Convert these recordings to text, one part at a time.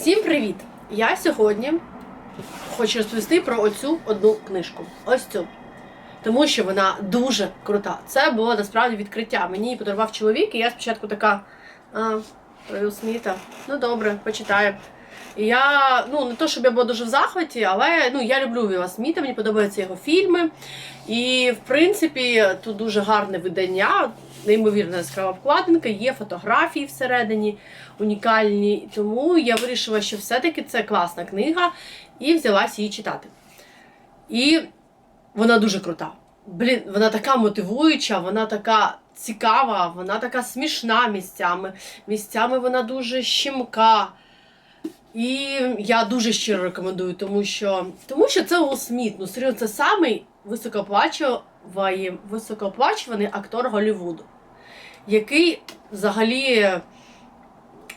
Всім привіт! Я сьогодні хочу розповісти про оцю одну книжку. Ось цю. Тому що вона дуже крута. Це було насправді відкриття. Мені її подарував чоловік, і я спочатку така. А, Уилл Сміта. Ну добре, почитаю. І я, ну, не то, щоб я була дуже в захваті, але ну, я люблю Віла Сміта, мені подобаються його фільми. І, в принципі, тут дуже гарне видання, неймовірна яскрава обкладинка, є фотографії всередині унікальні. Тому я вирішила, що все-таки це класна книга, і взялась її читати. І вона дуже крута. Блін, вона така мотивуюча, вона така цікава, вона така смішна місцями. Місцями вона дуже щемка. І я дуже щиро рекомендую, тому що, тому що це Сміт. Ну, серйозно, це самий високооплачуваний, високооплачуваний актор Голлівуду, який взагалі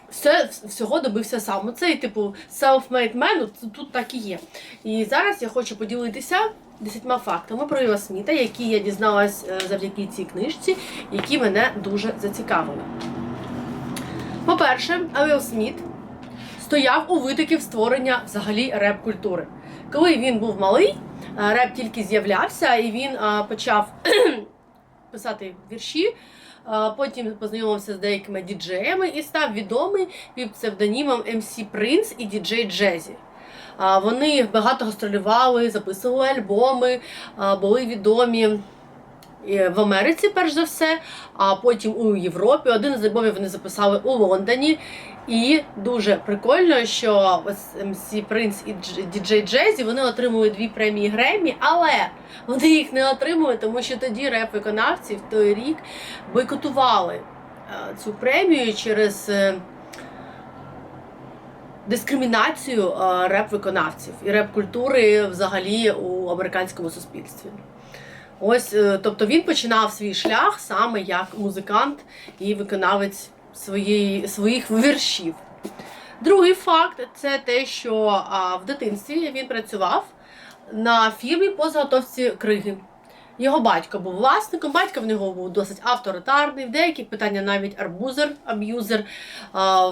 все, всього добився сам. Ну, Цей, типу, self-made man, тут так і є. І зараз я хочу поділитися десятьма фактами про Віла Сміта, які я дізналась е, завдяки цій книжці, які мене дуже зацікавили. По-перше, Вілл Сміт стояв у витоків створення взагалі реп-культури. Коли він був малий, е, реп тільки з'являвся, і він е, почав писати вірші. е, Потім познайомився з деякими діджеями і став відомий під псевдонімом MC Prince і діджей Джезі. Вони багато гастролювали, записували альбоми, були відомі в Америці, перш за все, а потім у Європі. Один з альбомів вони записали у Лондоні. І дуже прикольно, що ось MC Prince і Дж- діджей Джезі вони отримали дві премії Греммі, але вони їх не отримали, тому що тоді реп-виконавці в той рік бойкотували е, цю премію через. е, дискримінацію е, реп-виконавців і реп-культури взагалі у американському суспільстві. Ось, е, тобто він починав свій шлях саме як музикант і виконавець своєї, своїх віршів. Другий факт це те, що в дитинстві він працював на фірмі по заготовці криги. Його батько був власником, батько в нього був досить авторитарний, в деяких питаннях навіть арбузер, аб'юзер.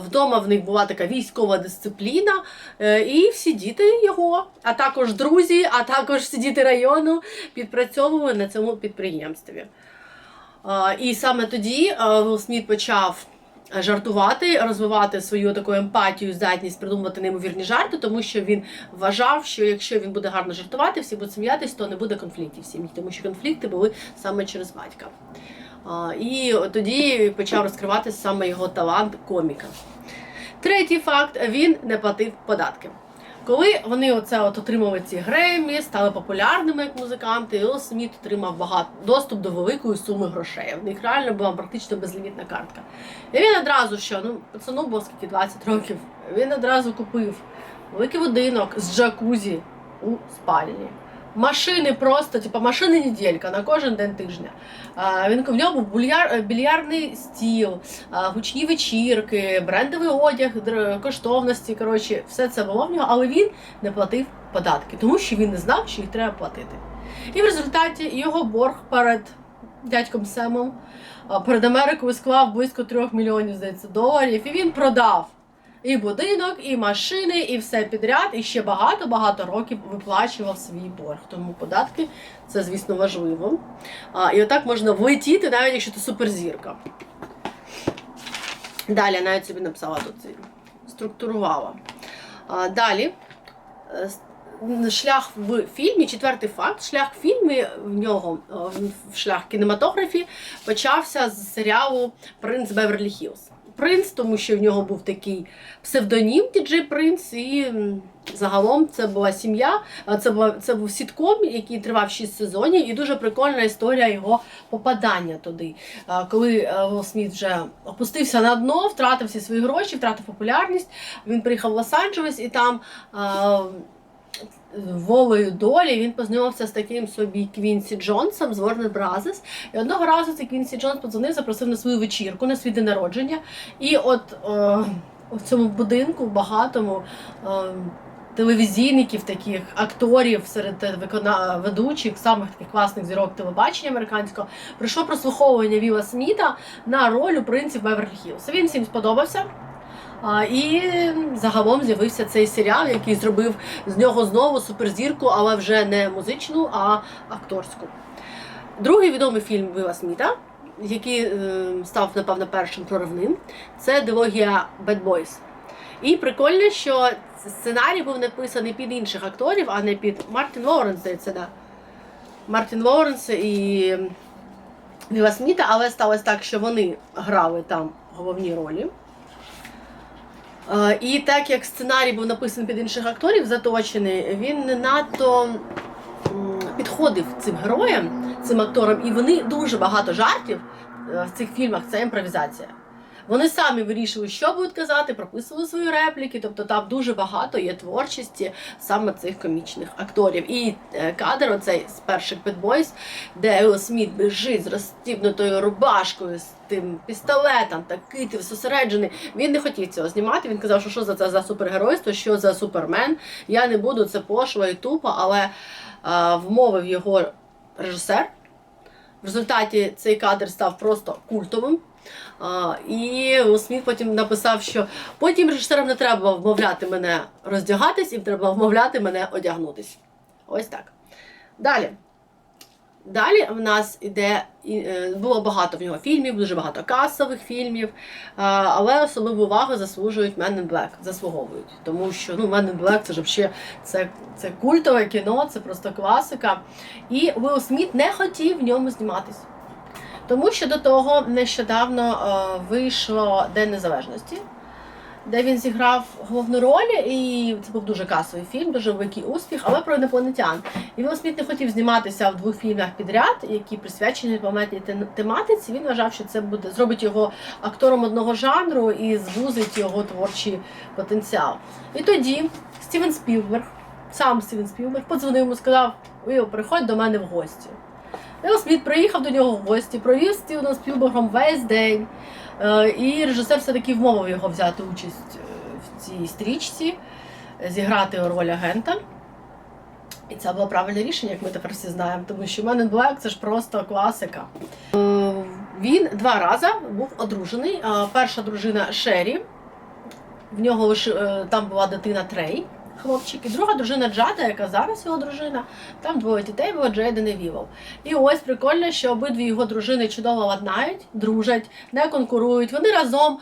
Вдома в них була така військова дисципліна, е, і всі діти його, а також друзі, а також всі діти району підпрацьовували на цьому підприємстві. І саме тоді Сміт почав жартувати, розвивати свою таку емпатію, здатність придумувати неймовірні жарти, тому що він вважав, що якщо він буде гарно жартувати, всі будуть сміятись, то не буде конфліктів в сім'ї, тому що конфлікти були саме через батька. І тоді почав розкривати саме його талант коміка. Третій факт: він не платив податки. Коли вони оце от отримали ці гремі, стали популярними як музиканти, Вілл Сміт отримав багато доступ до великої суми грошей. В них реально була практично безлімітна картка. І він одразу що, ну пацану було скільки 20 років. Він одразу купив великий будинок з джакузі у спальні. Машини просто, типу, машини неділька на кожен день тижня. А, Він в нього був бульяр, більярдний стіл, а, гучні вечірки, брендовий одяг, коштовності. Коротше, все це було в нього, але він не платив податки, тому що він не знав, що їх треба платити. І в результаті його борг перед дядьком Семом перед Америкою склав близько трьох мільйонів здається, доларів, і він продав. І будинок, і машини, і все підряд, і ще багато-багато років виплачував свій борг. Тому податки це, звісно, важливо. А, і отак можна влетіти, навіть якщо ти суперзірка. Далі я навіть собі написала тут структурувала. А, далі. е, Шлях в фільмі, четвертий факт, шлях в фільмі в нього, е, в шлях кінематографі почався з серіалу Принц Беверлі Хілз. Принц, тому що в нього був такий псевдонім Діджей Принц, і загалом це була сім'я. Це була це був сітком, який тривав 6 сезонів, і дуже прикольна історія його попадання туди. Коли е, Сміт вже опустився на дно, втратив всі свої гроші, втратив популярність. Він приїхав в Лос-Анджелес і там. Волею долі він познайомився з таким собі Квінсі Джонсом з Warner Brothers. І одного разу цей Квінсі Джонс подзвонив, запросив на свою вечірку, на свій день народження. І от е, в цьому будинку багатому е, телевізійників, таких акторів серед викона... ведучих, самих таких класних зірок телебачення американського, прийшло прослуховування Віла Сміта на роль у принців Беверлі Хіллз. Він всім сподобався. І загалом з'явився цей серіал, який зробив з нього знову суперзірку, але вже не музичну, а акторську. Другий відомий фільм Вила Сміта, який е, став, напевно, першим проривним, це дилогія Bad Boys. І прикольно, що сценарій був написаний під інших акторів, а не під Мартін Лоуренс, здається, да. Мартін Лоуренс і Віла Сміта, але сталося так, що вони грали там головні ролі. Е, І так як сценарій був написаний під інших акторів, заточений, він не надто підходив цим героям, цим акторам, і вони дуже багато жартів е, в цих фільмах це імпровізація. Вони самі вирішили, що будуть казати, прописували свої репліки, тобто там дуже багато є творчості саме цих комічних акторів. І е, кадр оцей з перших Bad Boys, де Уилл Сміт біжить з розстібнутою рубашкою, тим пістолетом, такий ти зосереджений. Він не хотів цього знімати. Він казав, що що за це за супергеройство, що за супермен. Я не буду це пошло і тупо, але е, вмовив його режисер. В результаті цей кадр став просто культовим. А, і Сміт потім написав, що потім режисерам не треба вмовляти мене роздягатись, їм треба вмовляти мене одягнутись. Ось так. Далі. Далі в нас іде е, було багато в нього фільмів, дуже багато касових фільмів, але особливу увагу заслужують Men in Black, заслуговують. Тому що ну, Men in Black це ж взагалі це, це культове кіно, це просто класика. І Уилл Сміт не хотів в ньому зніматись. Тому що до того нещодавно е, вийшло День Незалежності, де він зіграв головну роль, і це був дуже касовий фільм, дуже великий успіх, але про інопланетян. І Вілл Сміт не хотів зніматися в двох фільмах підряд, які присвячені планетній тематиці. Він вважав, що це буде зробить його актором одного жанру і звузить його творчий потенціал. І тоді Стівен Спілберг, сам Стівен Спілберг, подзвонив йому, сказав: Віл, приходь до мене в гості. Вілл Сміт приїхав до нього в гості, провів Стівеном Спілбергом весь день. Е, І режисер все-таки вмовив його взяти участь е, в цій стрічці, зіграти роль агента. І це було правильне рішення, як ми тепер всі знаємо, тому що in Black це ж просто класика. Е, Він два рази був одружений. Перша дружина Шері, в нього там була дитина Трей, хлопчик, і друга дружина Джада, яка зараз його дружина. Там двоє дітей було Джейден і Вілов. І ось прикольно, що обидві його дружини чудово ладнають, дружать, не конкурують. Вони разом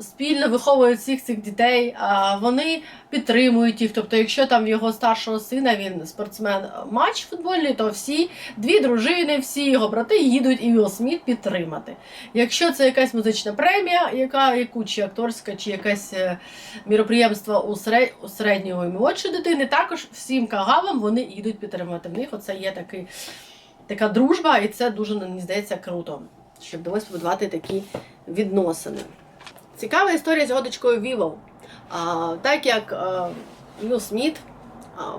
спільно виховують всіх цих дітей. Вони підтримують їх. Тобто, якщо там його старшого сина він спортсмен е, матч футбольний, то всі дві дружини, всі його брати їдуть і Сміт підтримати. Якщо це якась музична премія, яка яку чи акторська, чи якесь е, міроприємство у, серед, середнього і молодшої дитини, також всім кагавам вони їдуть підтримувати. В них оце є такий, така дружба, і це дуже мені здається круто, що вдалося побудувати такі відносини. Цікава історія з його дочкою Вівол. А, так як а, Вілл Сміт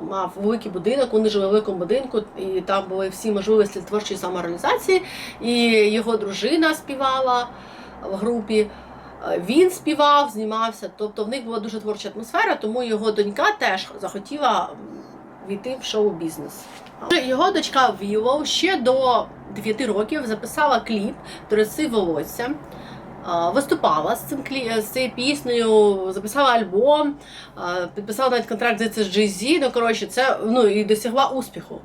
мав великий будинок, вони жили в великому будинку, і там були всі можливості творчої самореалізації, і його дружина співала в групі. Він співав, знімався, тобто в них була дуже творча атмосфера, тому його донька теж захотіла війти в шоу-бізнес. Його дочка Вілоу ще до 9 років записала кліп до «Роси волосся. Виступала з цим клі... з цією піснею, записала альбом, підписала навіть контракт з Jay-Z, ну коротше, це ну і досягла успіху.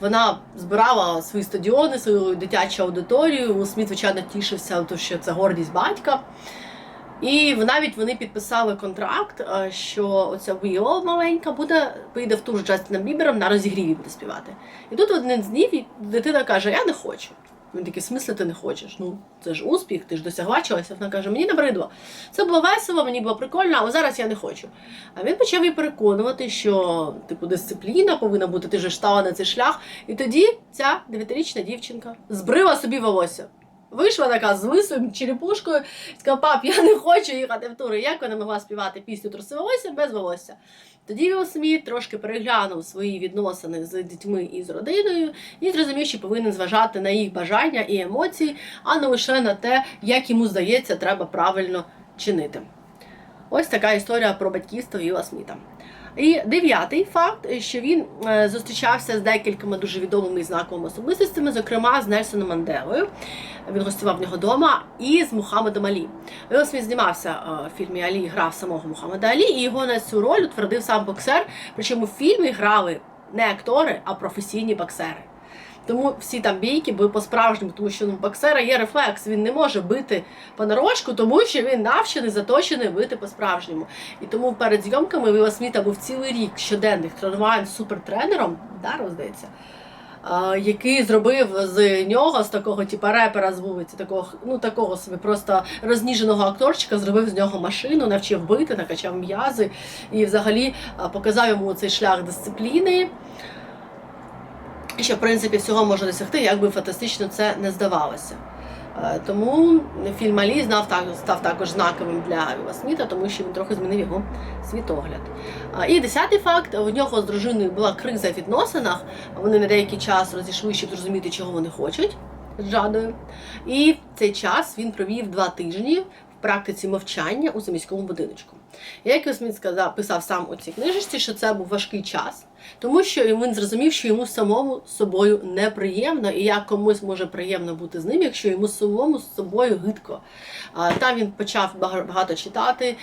Вона збирала свої стадіони, свою дитячу аудиторію. Сміт, звичайно, тішився, тому що це гордість батька. І навіть вони підписали контракт, е, що оця Віо маленька буде поїде в тур з Джастином Бібером на розігріві буде співати. І тут один з днів дитина каже: Я не хочу. Він такий, в смислі ти не хочеш? Ну, це ж успіх, ти ж досягла чогось. Вона каже, мені набридло. Це було весело, мені було прикольно, але зараз я не хочу. А він почав її переконувати, що типу дисципліна повинна бути, ти ж стала на цей шлях. І тоді ця дев'ятирічна дівчинка збрила собі волосся. Вийшла така з лисою черепушкою, сказала, пап, я не хочу їхати в тури. Як вона могла співати пісню «Труси волосся без волосся? Тоді Вілл Сміт трошки переглянув свої відносини з дітьми і з родиною і зрозумів, що повинен зважати на їх бажання і емоції, а не лише на те, як йому здається, треба правильно чинити. Ось така історія про батьківство Вілла Сміта. І дев'ятий факт, що він е, зустрічався з декількома дуже відомими і знаковими особистостями, зокрема з Нельсоном Манделою. Він гостював в нього вдома і з Мухаммедом Алі. І ось він знімався е, в фільмі Алі, грав самого Мухаммеда Алі, і його на цю роль утвердив сам боксер. Причому в фільмі грали не актори, а професійні боксери. Тому всі там бійки були по-справжньому, тому що ну, боксера є рефлекс, він не може бити понарошку, тому що він навчений, заточений бити по-справжньому. І тому перед зйомками Віла Сміта був цілий рік щоденних тренувань з супертренером, Даро, здається, який зробив з нього, з такого типу, репера з вулиці, такого, ну, такого собі просто розніженого акторчика, зробив з нього машину, навчив бити, накачав м'язи і взагалі показав йому цей шлях дисципліни. Що, в принципі, всього може досягти, як би фантастично це не здавалося. Е, Тому фільм Алі знав став також знаковим для Віла Сміта, тому що він трохи змінив його світогляд. І десятий факт: у нього з дружиною була криза в відносинах. Вони на деякий час розійшли, щоб зрозуміти, чого вони хочуть з Жадою. І в цей час він провів два тижні в практиці мовчання у заміському будиночку. Як Віл Сміт сказав, писав сам у цій книжечці, що це був важкий час. Тому що він зрозумів, що йому самому собою неприємно, і як комусь може приємно бути з ним, якщо йому самому з собою гидко. Там він почав багато читати,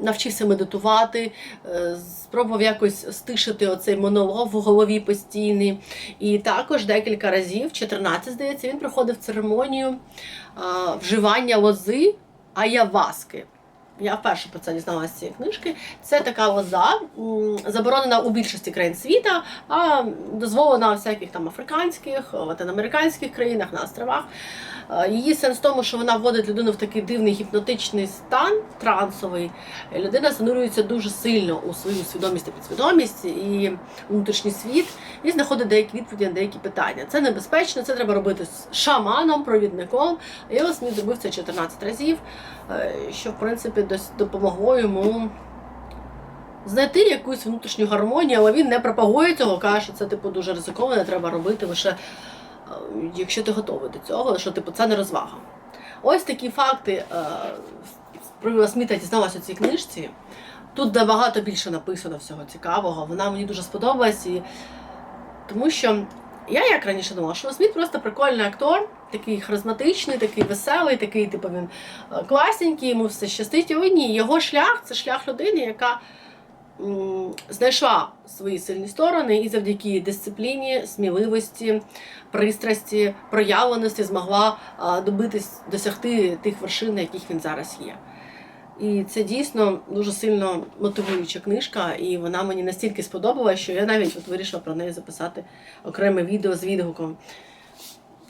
навчився медитувати, е, спробував якось стишити оцей монолог в голові постійний. І також декілька разів, 14, здається, він проходив церемонію вживання лози аяваски. Я вперше про це дізналася з цієї книжки. Це така лоза, заборонена у більшості країн світа, а дозволена у всяких там африканських, латиноамериканських країнах на островах. Е, Її сенс в тому, що вона вводить людину в такий дивний гіпнотичний стан трансовий. Людина занурюється дуже сильно у свою свідомість та підсвідомість і внутрішній світ, і знаходить деякі відповіді на деякі питання. Це небезпечно, це треба робити з шаманом, провідником. Я ось Сміт зробив це 14 разів, е, що в принципі допомогло йому. Знайти якусь внутрішню гармонію, але він не пропагує цього, каже, що це типу дуже ризиковано, треба робити лише е, якщо ти готовий до цього, що типу це не розвага. Ось такі факти е, про Сміта дізналася у цій книжці. Тут набагато більше написано всього цікавого. Вона мені дуже сподобалась, і... тому що я як раніше думала, що Сміт просто прикольний актор, такий харизматичний, такий веселий, такий, типу, він е, класненький, йому все щастить. Але ні, його шлях це шлях людини, яка м, знайшла свої сильні сторони і завдяки дисципліні, сміливості, пристрасті, проявленості змогла а, добитись, досягти тих вершин, на яких він зараз є. І це дійсно дуже сильно мотивуюча книжка, і вона мені настільки сподобалася, що я навіть от вирішила про неї записати окреме відео з відгуком.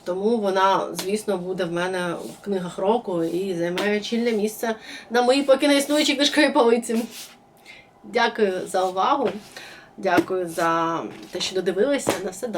Тому вона, звісно, буде в мене в книгах року і займає чільне місце на моїй поки не існуючій книжковій полиці. Дякую за увагу. Дякую за те, що додивилися. На все добре.